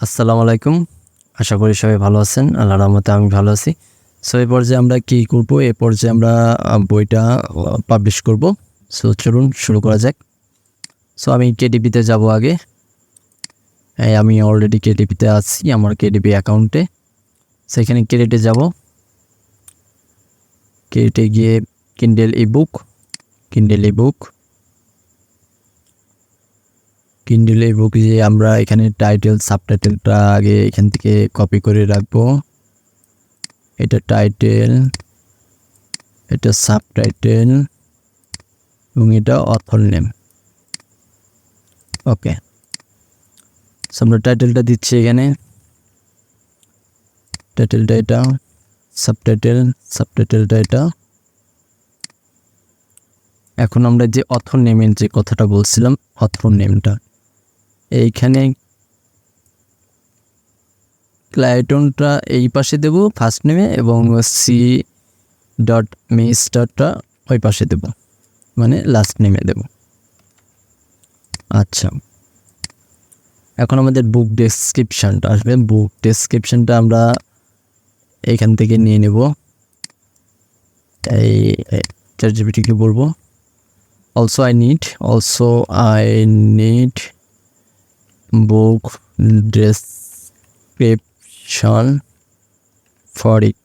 আসসালামু আলাইকুম। আশা করি সবাই ভালো আছেন। আল্লাহ রহমতে আমি ভালো আছি। সো এই পর্যায়ে আমরা কি করব? এ পর্যায়ে আমরা বইটা পাবলিশ করব। সো চলুন, শুরু করা যাক। সো আমি কেডিপিতে যাব আগে। আমি অলরেডি কেডিপিতে আছি, আমার কেডিপি অ্যাকাউন্টে সেখানে ক্রেডিটে যাব। ক্রেডিটে গিয়ে Kindle e book Kindle e book Kindle book যে আমরা এখানে টাইটেল সাবটাইটেলটা আগে এখান থেকে কপি করে রাখব। এটা টাইটেল এটা সাবটাইটেল এবং এটা অথর নেম ওকে আমরা টাইটেলটা দিচ্ছি এখানে। টাইটেলটা এটা সাবটাইটেল সাবটাইটেলটা এটা। এখন আমরা যে অথর নেমের যে কথাটা বলছিলাম অথর নেমটা এইখানে ক্লাইটনটা এই পাশে দেব ফার্স্ট নেমে এবং সি ডট মেস্টারটা ওই পাশে দেব। মানে লাস্ট নেমে দেব। আচ্ছা। এখন আমাদের বুক ডেসক্রিপশানটা আসবে। বুক ডেসক্রিপশানটা আমরা এইখান থেকে নিয়ে নেব। এই চার জিবিটিকে বলব। Also I need also I need book description for it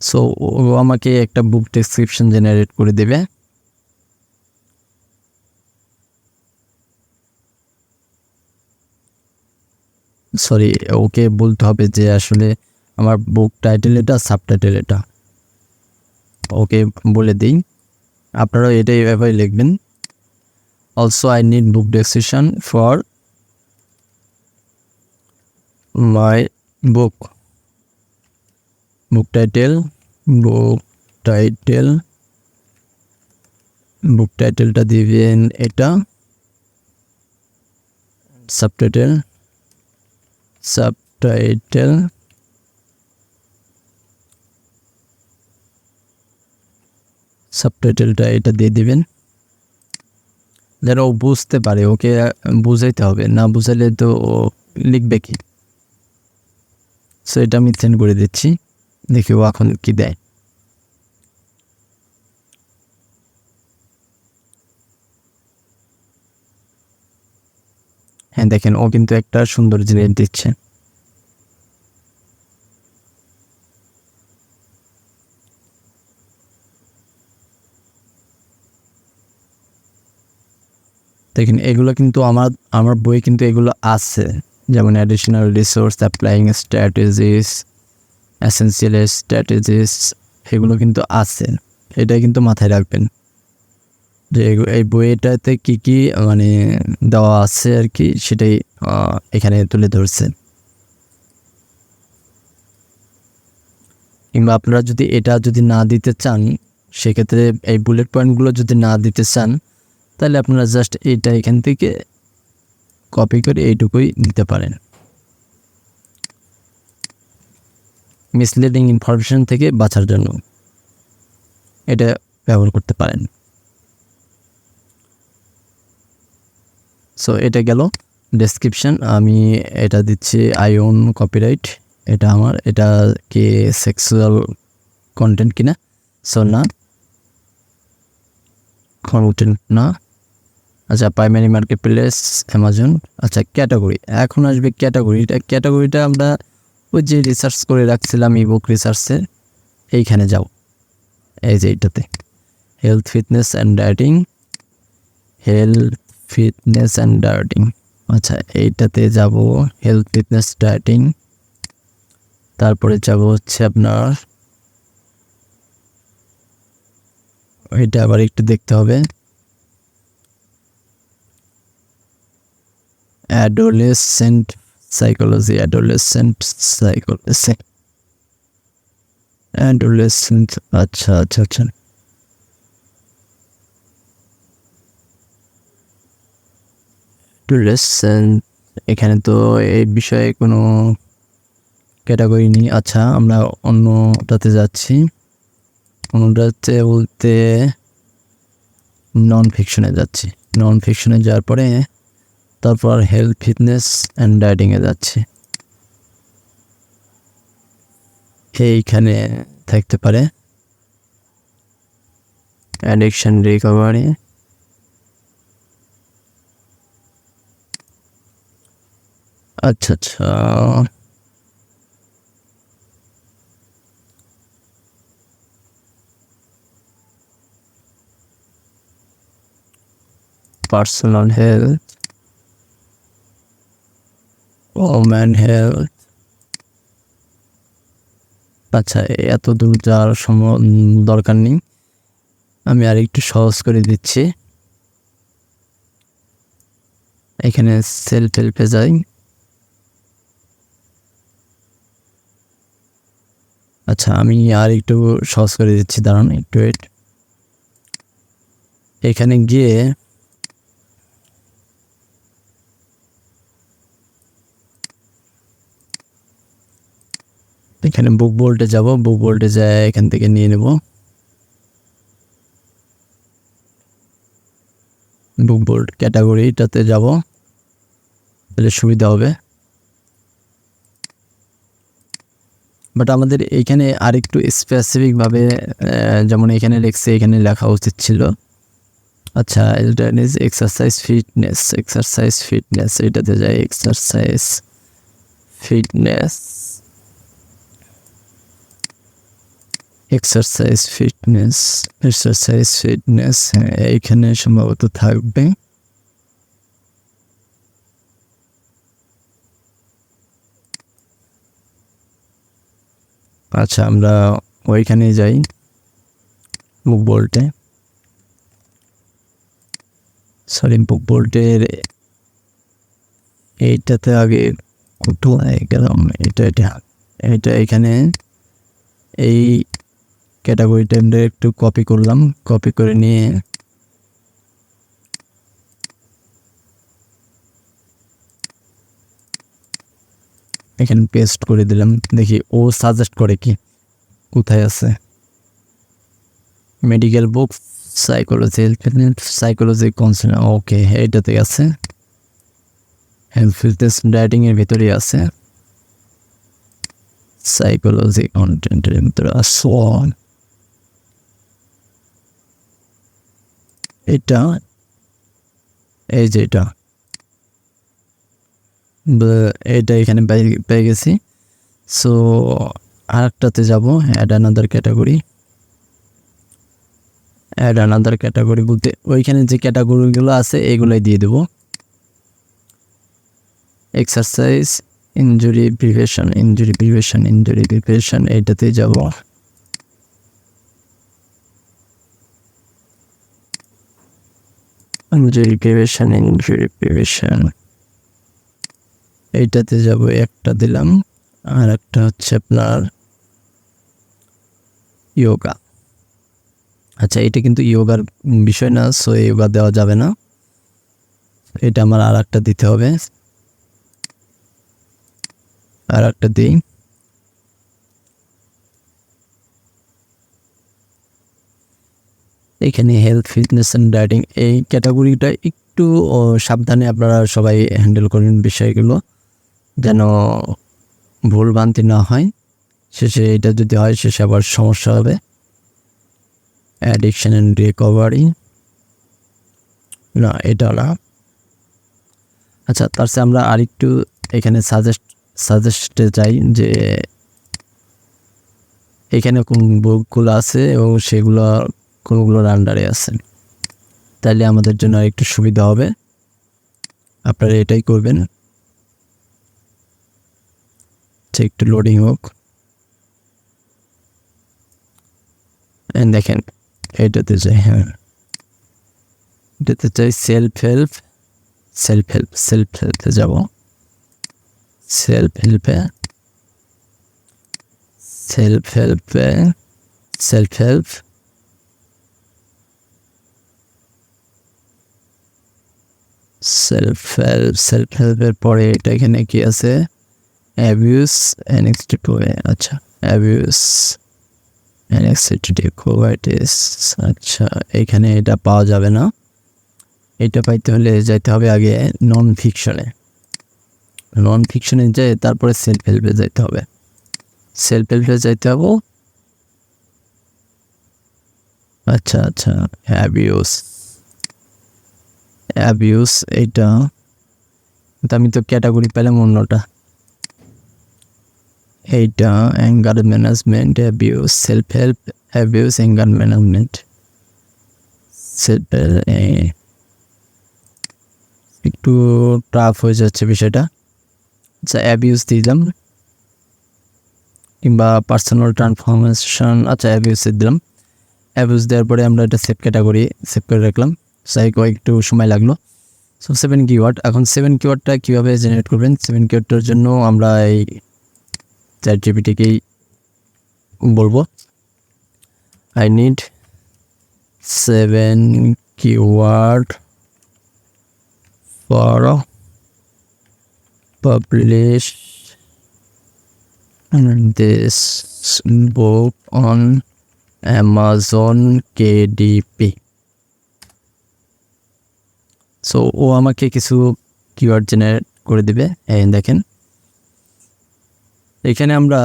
so ও আমাকে একটা বুক ডেসক্রিপশন জেনারেট করে দেবে। সরি ওকে বলতে হবে যে আসলে আমার বুক টাইটেল এটা সাবটাইটেল এটা। ওকে বলে দিই। আপনারাও এটাই এভাবে লিখবেন। Also i need book description for my book book title book title বুক টাইটেলটা দিবেন এটা সাবটাইটেল সাবটাইটেল সাবটাইটেলটা এটা দিয়ে দিবেন যেন ও বুঝতে পারে, ওকে বুঝাইতে হবে। না বুঝাইলে তো ও লিখবে কি? সো এটা আমি সেন্ড করে দিচ্ছি। দেখি ও এখন কি দেয়। হ্যাঁ দেখেন, ও কিন্তু একটা সুন্দর জিনিস দিচ্ছে। দেখেন, এগুলো কিন্তু আমার আমার বই কিন্তু এগুলো আছে। যেমন additional resource applying strategies essential strategies এগুলো কিন্তু আছে। এটা কিন্তু মাথায় রাখবেন। যে এই বইটাতে কি কি মানে দেওয়া আছে আর কি, সেটাই এখানে তুলে ধরছে। কিংবা আপনারা যদি এটা যদি না দিতে চান, সেক্ষেত্রে এই বুলেট পয়েন্টগুলো যদি না দিতে চান তাহলে আপনারা জাস্ট এইটা এখান থেকে কপি করে এইটুকুই দিতে পারেন। মিসলিডিং ইনফরমেশন থেকে বাঁচার জন্য এটা ব্যবহার করতে পারেন। সো এটা গেল। ডেসক্রিপশন আমি এটা দিচ্ছি আইওন কপিরাইট এটা আমার, এটা কি সেক্সুয়াল কন্টেন্ট কিনা? সো না। কন্টেন্ট না। আচ্ছা প্রাইমারি মার্কেট প্লেস অ্যামাজন আচ্ছা ক্যাটাগরি এখন আসবে ক্যাটাগরিটা ক্যাটাগরিটা আমরা ওই যে রিসার্চ করে রাখছিলাম ইবুক রিসার্চে এইখানে যাও, এই যে এইটাতে health fitness and dieting health fitness and dieting আচ্ছা এইটাতে যাব হেলথ ফিটনেস ডায়েটিং তারপরে যাব হচ্ছে আপনার এটা আবার একটু দেখতে হবে adolescent psychology adolescent psychology adolescent আচ্ছা আচ্ছা আচ্ছা। এখানে তো এই বিষয়ে কোনো ক্যাটাগরি নেই। আচ্ছা আমরা অন্যটাতে যাচ্ছি। অন্যটাতে বলতে নন ফিকশনে যাচ্ছি। নন ফিকশনে যাওয়ার পরে তারপর হেলথ ফিটনেস অ্যান্ড ডায়েটিংয়ে যাচ্ছি। এইখানে থাকতে পারে। অ্যাডিকশন রিকভারি আচ্ছা আচ্ছা। পার্সোনাল হেলথ ওম্যান হেলথ আচ্ছা এত দূর যাওয়ার সময় দরকার নেই। আমি আর একটু সহজ করে দিচ্ছি। এখানে সেলফ হেল্পে যাই। আচ্ছা আমি আর একটু সহজ করে দিচ্ছি, দাঁড়ান, একটু এখানে গিয়ে এখানে বুক বোল্টে যাব বুক বোল্টে যায় এখান থেকে নিয়ে নেব। বুক বোল্ট ক্যাটাগরিটাতে যাব, তাহলে সুবিধা হবে। বাট আমাদের এখানে আরেকটু স্পেসিফিকভাবে যেমন এখানে লেখছে এখানে লেখা উচিত ছিল। আচ্ছা এটা is exercise fitness exercise fitness এটাতে যায় exercise fitness exercise fitness exercise fitness এইখানে সম্ভবত থাকবে। আচ্ছা আমরা ওইখানে যাই, বুক বোল্টে। সরি বুক বোল্টের এইটাতে আগে কোথায় গেলাম, এটা এটা এটা এখানে। এই ক্যাটাগরিটা আমরা একটু কপি করলাম। কপি করে নিয়ে এখানে পেস্ট করে দিলাম। দেখি ও সাজেস্ট করে কি? কোথায় আছে? Medical book psychology psychology counselling okay এইটাতে আছে। হেলথ ফিটনেস ডায়েটিংয়ের ভিতরেই আছে। সাইকোলজি কন্টেন্টের ভিতরে আসন এটা, এই যে এটা। এটা এখানে পেয়ে- গেছি। সো, আরেকটাতে যাব add another category add another category বলতে, ওইখানে যে ক্যাটাগরিগুলো আছে, এগুলোই দিয়ে দেবো। Exercise injury prevention injury prevention injury prevention এইটাতে যাব। ইনজুরি প্রিভেশন ইনজুরি প্রিভেশন এইটাতে যাব, একটা দিলাম, আর একটা হচ্ছে আপনার ইয়োগা আচ্ছা এটা কিন্তু ইয়োগার বিষয় না সো ইয়োগা দেওয়া যাবে না। এটা আমার আর একটা দিতে হবে। আর একটা দিই। এখানে হেলথ ফিটনেস অ্যান্ড ডায়েটিং এই ক্যাটাগরিটা একটু সাবধানে আপনারা সবাই হ্যান্ডেল করেন বিষয়গুলো, যেন ভুলভ্রান্তি না হয়। শেষে এটা যদি হয়, শেষে আবার সমস্যা হবে। অ্যাডিকশান অ্যান্ড রিকভারি না, এটা না। আচ্ছা তার সাথে আমরা আরেকটু এখানে সাজেস্ট সাজেস্টে যাই যে, এখানে কোন বুকগুলো আছে এবং সেগুলো কোনগুলোর আন্ডারে আছে তাহলে আমাদের জন্য একটু সুবিধা হবে। আপনারা এটাই করবেন। একটু লোডিং হোক। দেখেন, এটাতে চাই হ্যাঁ। এটাতে চাই self help self help self হেল্পে যাব। সেলফ হেল্পে self হেল্পে self help self help self হেল্পের পরে এটা এখানে কি আছে? অ্যাবিউস অ্যানেক্সটি আচ্ছা অ্যাবিউস অ্যানেক্সিটি কোভাইটিস আচ্ছা এখানে এটা পাওয়া যাবে না। এটা পাইতে হলে যাইতে হবে আগে নন ফিকশনে নন ফিকশনে যেয়ে তারপরে সেলফ হেল্পে যাইতে হবে। সেলফ হেল্পে যাইতে হবে। আচ্ছা আচ্ছা অ্যাবিউস অ্যাবিউস কিন্তু আমি তো ক্যাটাগরি পেলাম অন্যটা। এইটা anger management abuse self help abuse anger management একটু টাফ হয়ে যাচ্ছে বিষয়টা। আচ্ছা অ্যাবিউস দিলাম। কিংবা পার্সোনাল ট্রান্সফরমেশন আচ্ছা অ্যাবিউসে দিলাম। অ্যাবিউস দেওয়ার পরে আমরা এটা সেভ ক্যাটাগরি সেভ করে রাখলাম। সাই একটু সময় লাগল। সো সেভেন কিওয়ার্ড এখন সেভেন কিওয়ার্ডটা কীভাবে জেনারেট করবেন? সেভেন কিওয়ার্ডটার জন্য আমরা এই চ্যাট জিপিটিকেই বলব I need seven keyword for publish this book on Amazon KDP. So ও আমাকে কিছু কিওয়ার্ড জেনারেট করে দিবে। দেখেন। এখানে আমরা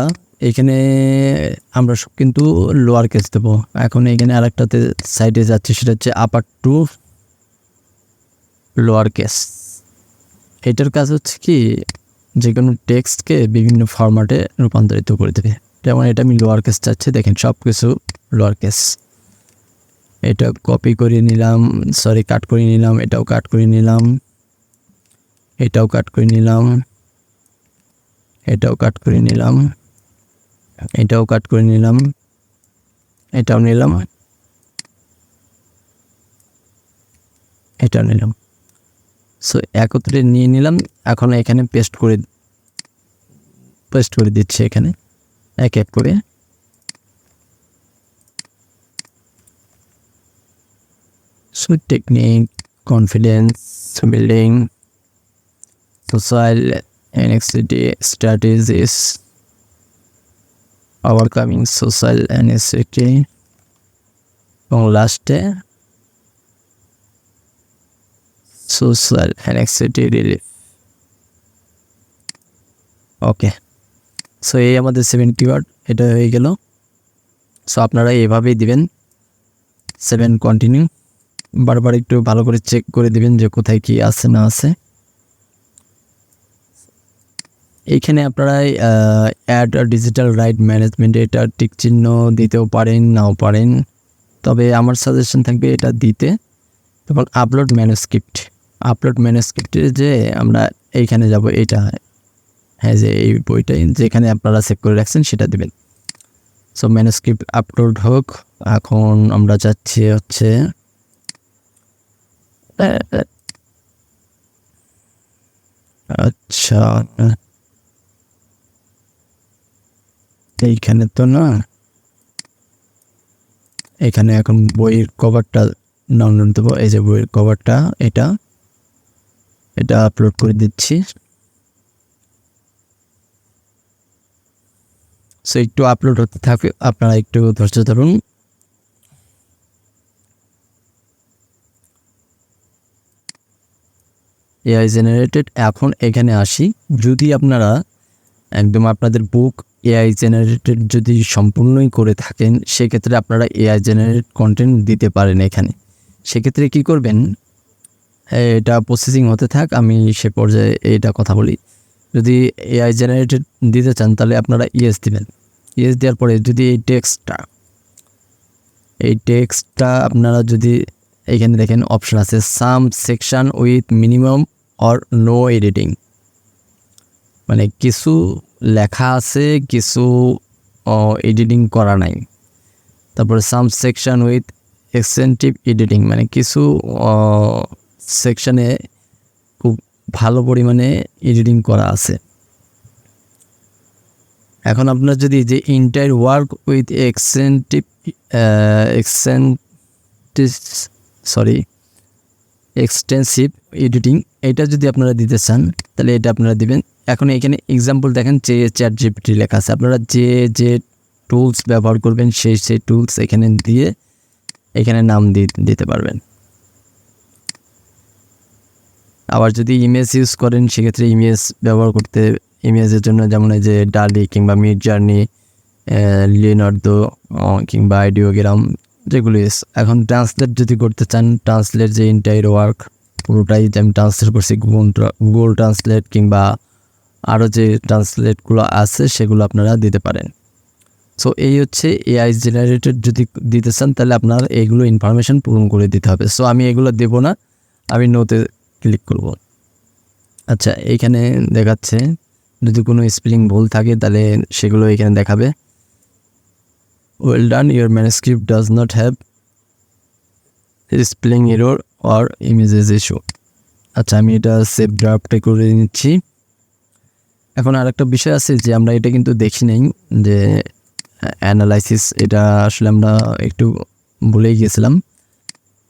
এখানে আমরা সব কিন্তু লোয়ার কেস দেবো। এখন এখানে আরেকটাতে সাইডে যাচ্ছে, সেটা হচ্ছে আপার টু লোয়ার কেস এটার কাজ হচ্ছে কি যে কোনো টেক্সটকে বিভিন্ন ফরম্যাটে রূপান্তরিত করে দেবে। যেমন এটা আমি লোয়ার কেস চাচ্ছি, দেখেন সব কিছু লোয়ার কেস এটা কপি করে নিলাম সরি কাট করে নিলাম, এটাও কাট করে নিলাম, এটাও কাট করে নিলাম, এটাও কাট করে নিলাম, এটাও কাট করে নিলাম, এটাও নিলাম এটাও নিলাম। সো একত্রে নিয়ে নিলাম, এখন এখানে পেস্ট করে পেস্ট করে দিচ্ছি এখানে, এক এক করে। So technique confidence building social anxiety strategies. Overcoming social anxiety এবং লাস্টে social anxiety relief okay so এই আমাদের সেভেন কিওয়ার্ড এটা হয়ে গেল। সো আপনারা এভাবেই দিবেন। সেভেন কন্টিনিউ বারবার একটু ভালো করে চেক করে দিবেন যে কোথায় কি আছে, না আছে। এইখানে আপনারা অ্যাড ডিজিটাল রাইট ম্যানেজমেন্ট এটা টিক চিহ্ন দিতেও পারেন, নাও পারেন। তবে আমার সাজেশন থাকবে এটা দিতে। এবং আপলোড ম্যানুস্ক্রিপ্ট আপলোড ম্যানুস্ক্রিপ্টে যে আমরা এইখানে যাব, এটা। হ্যাঁ যে এই বইটাই যেখানে আপনারা সেভ করে রাখছেন, সেটা দেবেন। সো ম্যানুস্ক্রিপ্ট আপলোড হোক। এখন আমরা যাচ্ছি হচ্ছে আচ্ছা এইখানে তো না। এখানে এখন বইয়ের কভারটা ডাউনলোড দেবো। এই যে বইয়ের কভারটা এটা। এটা আপলোড করে দিচ্ছি। সো একটু আপলোড হতে থাকবে আপনারা একটু ধৈর্য ধরুন। এআই জেনারেটেড এখন এখানে আসি। যদি আপনারা একদম আপনাদের বুক এআই জেনারেটেড যদি সম্পূর্ণই করে থাকেন, সেক্ষেত্রে আপনারা এআই জেনারেট কন্টেন্ট দিতে পারেন এখানে। সেক্ষেত্রে কি করবেন? এটা প্রসেসিং হতে থাক, আমি সে পর্যায়ে এটা কথা বলি। যদি এআই জেনারেটেড দিতে চান, তাহলে আপনারা ইএস দিবেন। ইএস দেওয়ার পরে যদি এই টেক্সটটা এই টেক্সটটা আপনারা যদি এখানে দেখেন অপশন আছে some section with minimum or no editing মানে কিছু লেখা আছে, কিছু এডিটিং করা নাই। তারপরে some section with extensive editing মানে কিছু সেকশানে খুব ভালো পরিমাণে এডিটিং করা আছে। এখন আপনার যদি যে entire work with extensive extensive sorry extensive editing এটা যদি আপনারা দিতে চান, তাহলে এটা আপনারা দিবেন। এখন এখানে এক্সাম্পল দেখেন, যে চ্যাট জিপিটি লেখা আছে। আপনারা যে যে টুলস ব্যবহার করবেন, সেই সেই টুলস এখানে দিয়ে, এখানে নাম দিতে পারবেন। আবার যদি ইমেজ ইউজ করেন, সেক্ষেত্রে ইমেজ ব্যবহার করতে ইমেজের জন্য যেমন এই যে ডালি কিংবা মিড জার্নি লিওনার্দো কিংবা আইডিওগ্রাম যেগুলো এখন ট্রান্সলেট যদি করতে চান ট্রান্সলেট যে ইন্টায়ার ওয়ার্ক পুরোটাই যে আমি ট্রান্সলেট করছি গুগল গুগল ট্রান্সলেট কিংবা আরও যে ট্রান্সলেটগুলো আছে, সেগুলো আপনারা দিতে পারেন। সো এই হচ্ছে এআই জেনারেটেড যদি দিতে চান, তাহলে আপনার এইগুলো ইনফরমেশন পূরণ করে দিতে হবে। সো আমি এগুলো দেব না, আমি নোতে ক্লিক করব। আচ্ছা এইখানে দেখাচ্ছে, যদি কোনো স্পেলিং ভুল থাকে, তাহলে সেগুলো এখানে দেখাবে। Well done your manuscript does not have spelling error or images issue আচ্ছা আমি এটা সেভ ড্রাফটে করে নিচ্ছি। এখন আর একটা বিষয় আছে যে আমরা এটা কিন্তু দেখি নাই যে অ্যানালাইসিস এটা আসলে আমরা একটু ভুলেই গেছিলাম।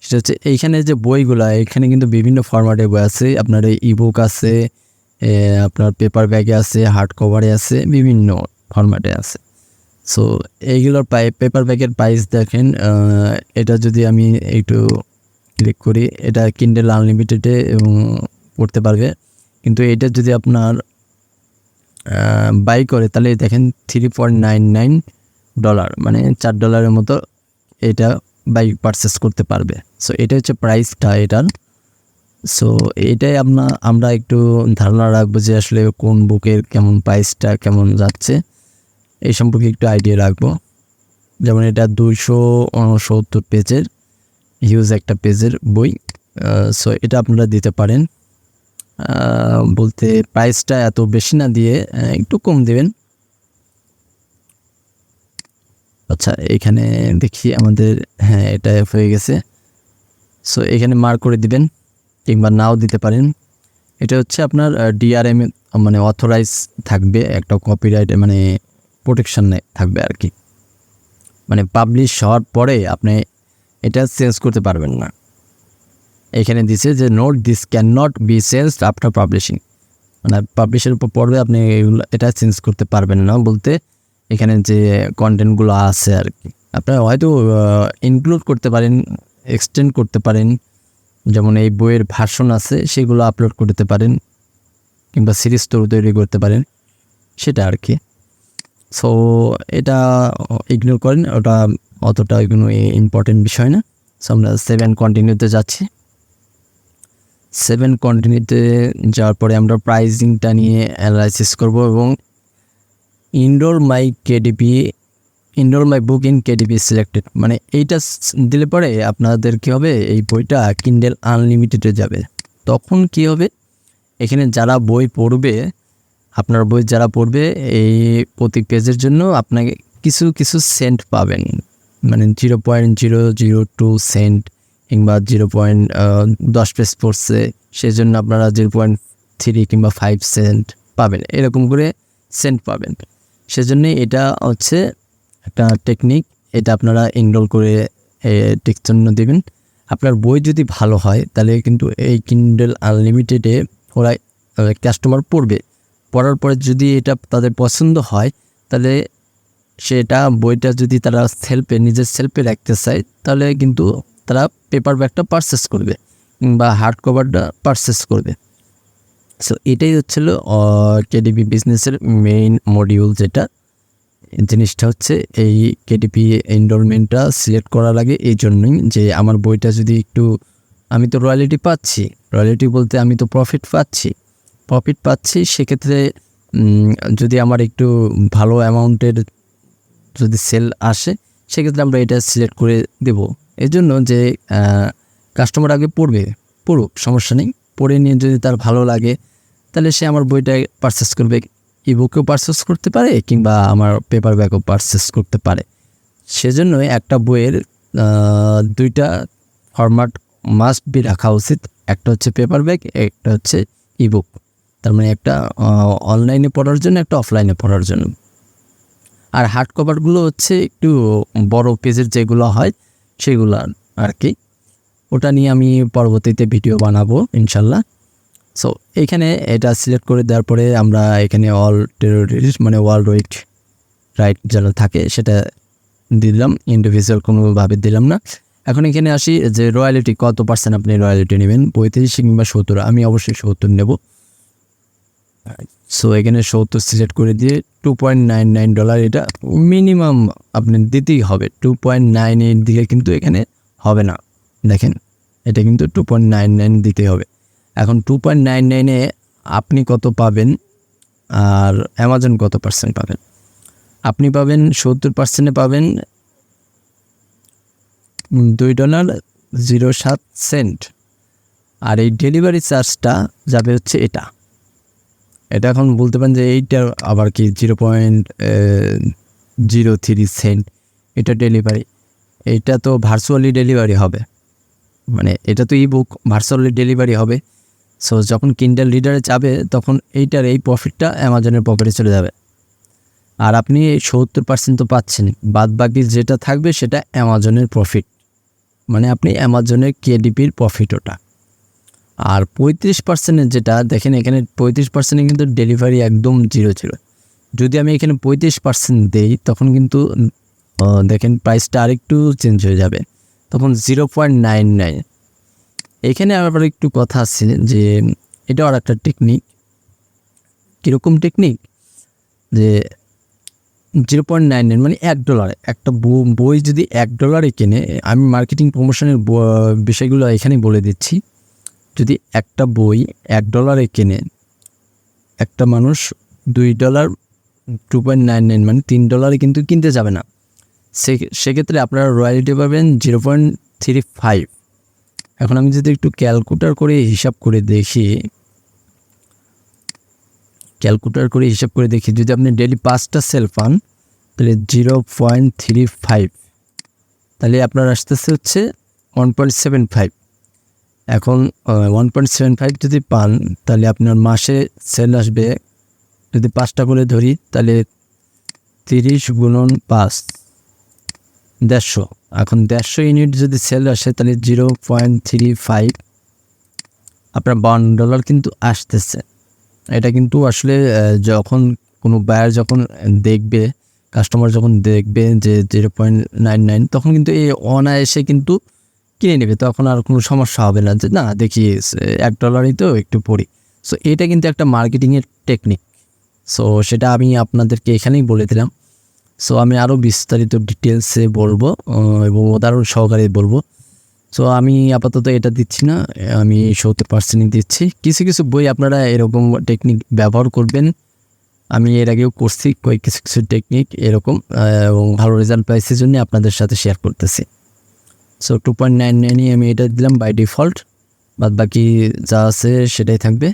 সেটা হচ্ছে এইখানে যে বইগুলো এখানে কিন্তু বিভিন্ন ফরম্যাটে বই আছে। আপনার ইবুক আছে এ, আপনার পেপার ব্যাগে আছে হার্ড কভারে আছে বিভিন্ন ফরম্যাটে আছে। সো এইগুলোর পাই পেপার ব্যাগের প্রাইস দেখেন এটা যদি আমি একটু ক্লিক করি, এটা কিন্ডেল আনলিমিটেডে এবং পড়তে পারবে। কিন্তু এটা যদি আপনার বাই করে, তাহলে দেখেন three point nine nine dollar মানে চার ডলারের মতো এটা বাই পারচেস করতে পারবে। সো এটা হচ্ছে প্রাইসটা এটার। সো এটাই আপনার আমরা একটু ধারণা রাখব যে আসলে কোন বুকের কেমন প্রাইসটা কেমন যাচ্ছে। এই সম্পর্কে একটু আইডিয়া রাখব। যেমন এটা দুইশো উনসত্তর পেজের হিউজ একটা পেজের বই সো এটা আপনারা দিতে পারেন। বলতে প্রাইসটা এত বেশি না দিয়ে একটু কম দেবেন। আচ্ছা এখানে দেখি আমাদের হ্যাঁ এটা হয়ে গেছে। সো এখানে মার্ক করে দিবেন, কিংবা নাও দিতে পারেন। এটা হচ্ছে আপনার ডিআরএম মানে অথরাইজ থাকবে একটা কপিরাইট মানে প্রোটেকশন থাকবে আর কি। মানে পাবলিশ হওয়ার পরে আপনি এটা চেঞ্জ করতে পারবেন না। এখানে দিছে যে note this can not be change after publishing মানে পাবলিশের উপর পড়বে, আপনি এগুলো এটা চেঞ্জ করতে পারবেন না বলতে এখানে যে কন্টেন্টগুলো আছে আর কি। আপনারা হয়তো ইনক্লুড করতে পারেন এক্সটেন্ড করতে পারেন। যেমন এই বইয়ের ভার্সন আছে, সেগুলো আপলোড করতে পারেন। কিংবা সিরিজ তৈরি করতে পারেন। সেটা আর কি। সো এটা ইগনোর করেন, ওটা অতটা কোনো ইম্পর্টেন্ট বিষয় না। সো আমরা সেভেন কন্টিনিউতে যাচ্ছি। সেভেন কন্টিনিউতে যাওয়ার পরে আমরা প্রাইজিংটা নিয়ে অ্যানালাইসিস করব এবং enroll my KDP enroll my book in KDP selected মানে এইটা দিলে পরে আপনাদের কী হবে? এই বইটা কিন্ডেল আনলিমিটেডে যাবে। তখন কি হবে? এখানে যারা বই পড়বে আপনার বই যারা পড়বে, এই প্রতি পেজের জন্য আপনাকে কিছু কিছু সেন্ট পাবেন। মানে zero point zero zero two cent কিংবা জিরো পয়েন্ট দশ পেজ পড়ছে সেই জন্য আপনারা জিরো পয়েন্ট থ্রি কিংবা ফাইভ সেন্ট পাবেন। এরকম করে সেন্ট পাবেন। সেজন্য এটা হচ্ছে একটা টেকনিক এটা আপনারা ইনরোল করে টিক জন্য দেবেন। আপনার বই যদি ভালো হয়, তাহলে কিন্তু এই কিন্ডেল আনলিমিটেডে ওরা কাস্টমার পড়বে। পড়ার পরে যদি এটা তাদের পছন্দ হয়, তাহলে সেটা বইটা যদি তারা সেলফে নিজের সেলফে রাখতে চায়, তাহলে কিন্তু তারা পেপার ব্যাগটা পারচেস করবে বা হার্ড কভারটা পারচেস করবে। সো এটাই হচ্ছিল কেডিপি বিজনেসের মেইন মডিউল যেটা। জিনিসটা হচ্ছে, এই কেডিপি এনরোলমেন্টটা সিলেক্ট করা লাগে এই জন্যই যে আমার বইটা যদি একটু, আমি তো রয়্যালিটি পাচ্ছি। রয়্যালিটি বলতে আমি তো প্রফিট পাচ্ছি। প্রফিট পাচ্ছি, সেক্ষেত্রে যদি আমার একটু ভালো অ্যামাউন্টের যদি সেল আসে, সেক্ষেত্রে আমরা এটা সিলেক্ট করে দেব। এই জন্য যে কাস্টমার আগে পড়বে, পড়ুক, সমস্যা নেই। পড়ে নিয়ে যদি তার ভালো লাগে, তাহলে সে আমার বইটা পারচেস করবে। ইবুকেও পারচেস করতে পারে, কিংবা আমার পেপার ব্যাগও পারচেস করতে পারে। সেজন্যই একটা বইয়ের দুইটা ফরম্যাট মাস্ট বি রাখা উচিত। একটা হচ্ছে পেপার ব্যাগ একটা হচ্ছে ইবুক তার মানে একটা অনলাইনে পড়ার জন্য, একটা অফলাইনে পড়ার জন্য। আর হার্ড কভারগুলো হচ্ছে একটু বড় পেজের যেগুলো হয়, সেগুলো আর কি। ওটা নিয়ে আমি পরবর্তীতে ভিডিও বানাবো, ইনশাল্লাহ। সো এখানে এটা সিলেক্ট করে দেওয়ার পরে আমরা এখানে অল টেরোরিস্ট মানে ওয়ার্ল্ড ওয়াইড রাইট যেন থাকে, সেটা দিলাম। ইন্ডিভিজুয়াল কোনোভাবে দিলাম না। এখন এখানে আসি যে রয়্যালিটি কত পার্সেন্ট আপনি রয়্যালিটি নেবেন? পঁয়ত্রিশ কিংবা সত্তর। আমি অবশ্যই সত্তর নেব। সো এখানে সত্তর সিলেক্ট করে দিয়ে two point nine nine dollar এটা মিনিমাম আপনি দিতেই হবে। টু পয়েন্ট নাইন এইট দিলে কিন্তু এখানে হবে না। দেখেন, এটা কিন্তু টু পয়েন্ট নাইন নাইন দিতে হবে। এখন টু পয়েন্ট নাইন নাইনে আপনি কত পাবেন? আর অ্যামাজন কত পার্সেন্ট পাবেন? আপনি পাবেন সত্তর পার্সেন্টে পাবেন দুই ডলার জিরো সাত সেন্ট আর এই ডেলিভারি চার্জটা যাবে হচ্ছে এটা। এটা এখন বলতে পারেন যে এইটা আবার কি zero point zero three cent, এটা ডেলিভারি এইটা তো ভার্চুয়ালি ডেলিভারি হবে। মানে এটা তো ই বুক ভার্চুয়ালি ডেলিভারি হবে। সো যখন কিন্ডাল রিডারে যাবে, তখন এইটার এই প্রফিটটা অ্যামাজনের পকেটে চলে যাবে। আর আপনি সত্তর পার্সেন্ট তো পাচ্ছেন। বাদ বাকি যেটা থাকবে, সেটা অ্যামাজনের প্রফিট মানে আপনি অ্যামাজনের কেডিপির প্রফিট ওটা আর পঁয়ত্রিশ পার্সেন্টের যেটা, দেখেন এখানে পঁয়ত্রিশ পার্সেন্টে কিন্তু ডেলিভারি একদম জিরো ছিল। যদি আমি এখানে পঁয়ত্রিশ পার্সেন্ট দিই, তখন কিন্তু দেখেন প্রাইসটা আরেকটু চেঞ্জ হয়ে যাবে। তখন জিরো পয়েন্ট নাইন নাইন এখানে আবার একটু কথা আছে যে, এটা আর একটা টেকনিক কীরকম টেকনিক যে জিরো পয়েন্ট নাইন নাইন মানে এক ডলার একটা বই যদি এক ডলারে কেনে, আমি মার্কেটিং প্রমোশনের বিষয়গুলো এখানেই বলে দিচ্ছি। যদি একটা বই এক ডলারে কেনে, একটা মানুষ দুই dollar two point nine nine মানে তিন ডলারে কিন্তু কিনতে যাবে না। সে, সেক্ষেত্রে আপনারা রয়্যালিটি পাবেন জিরো পয়েন্ট থ্রি ফাইভ এখন আমি যদি একটু ক্যালকুলেটার করে হিসাব করে দেখি ক্যালকুলেটার করে হিসাব করে দেখি, যদি আপনি ডেলি পাঁচটা সেল পান, তাহলে জিরো পয়েন্ট থ্রি ফাইভ তাহলে আপনার আসতেছে হচ্ছে ওয়ান পয়েন্ট সেভেন ফাইভ এখন ওয়ান পয়েন্ট সেভেন ফাইভ যদি পান, তাহলে আপনার মাসে সেল আসবে, যদি পাঁচটা করে ধরি, তাহলে তিরিশ গুণন পাঁচ, দেড়শো। এখন দেড়শো ইউনিট যদি সেল আসে, তাহলে জিরো পয়েন্ট থ্রি ফাইভ আপনার বাউন্ন ডলার কিন্তু আসতেছে। এটা কিন্তু আসলে যখন কোনো বায়ার যখন দেখবে কাস্টমার যখন দেখবে যে জিরো পয়েন্ট নাইন নাইন তখন কিন্তু এই অনায়াসে কিন্তু কিনে নেবে, তখন আর কোনো সমস্যা হবে না যে, না, দেখি এক ডলারই তো একটু পড়ি। সো এটা কিন্তু একটা মার্কেটিংয়ের টেকনিক সো সেটা আমি আপনাদেরকে এখানেই বলে দিলাম। সো আমি আরও বিস্তারিত ডিটেলসে বলব এবং উদাহরণ সহকারে বলব। সো আমি আপাতত এটা দিচ্ছি না, আমি সত্তর পার্সেন্টই দিচ্ছি। কিছু কিছু বই আপনারা এরকম টেকনিক ব্যবহার করবেন। আমি এর আগেও করছি, কয়েক কিছু কিছু টেকনিক এরকম এবং ভালো রেজাল্ট পাইছি জন্য আপনাদের সাথে শেয়ার করতেছি। সো টু পয়েন্ট নাইন নাইনই আমি এটা দিলাম বাই ডিফল্ট বাদ বাকি যা আছে সেটাই থাকবে।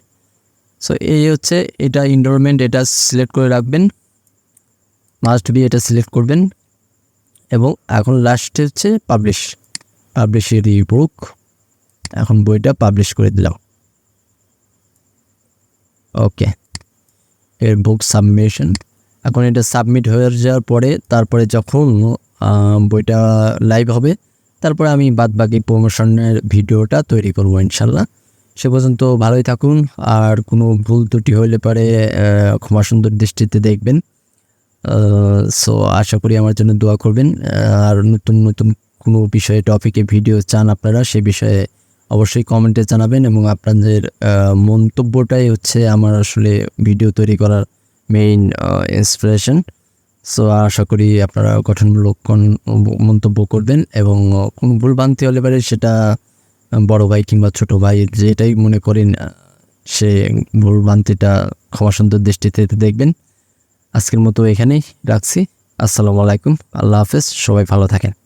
সো এই হচ্ছে এটা ইনডোরমেন্ট এটা সিলেক্ট করে রাখবেন। মাস্ট বি এটা সিলেক্ট করবেন। এবং এখন লাস্টে হচ্ছে পাবলিশ পাবলিশের বুক এখন বইটা পাবলিশ করে দিলাম। ওকে এর বুক সাবমিশন এখন এটা সাবমিট হয়ে যাওয়ার পরে, তারপরে যখন বইটা লাইভ হবে তারপরে আমি বাদ বাকি প্রমোশনের ভিডিওটা তৈরি করব ইনশাল্লাহ। সে পর্যন্ত ভালোই থাকুন। আর কোনো ভুল ত্রুটি হলে পারে ক্ষমা সুন্দর দৃষ্টিতে দেখবেন। সো আশা করি আমার জন্য দোয়া করবেন। আর নতুন নতুন কোনো বিষয়ে টপিকে ভিডিও চান আপনারা, সে বিষয়ে অবশ্যই কমেন্টে জানাবেন। এবং আপনাদের মন্তব্যটাই হচ্ছে আমার আসলে ভিডিও তৈরি করার মেইন ইন্সপিরেশন সো আশা করি আপনারা গঠনমূলক মন্তব্য করবেন এবং কোনো ভুলভ্রান্তি হলে পারে সেটা বড় ভাই কিংবা ছোট ভাই যেটাই মনে করেন সে সে ভুলভ্রান্তিটা ক্ষমা সুন্দর দৃষ্টিতে দেখবেন। আজকের মতো এখানেই রাখছি। আসসালামু আলাইকুম। আল্লাহ হাফেজ। সবাই ভালো থাকেন।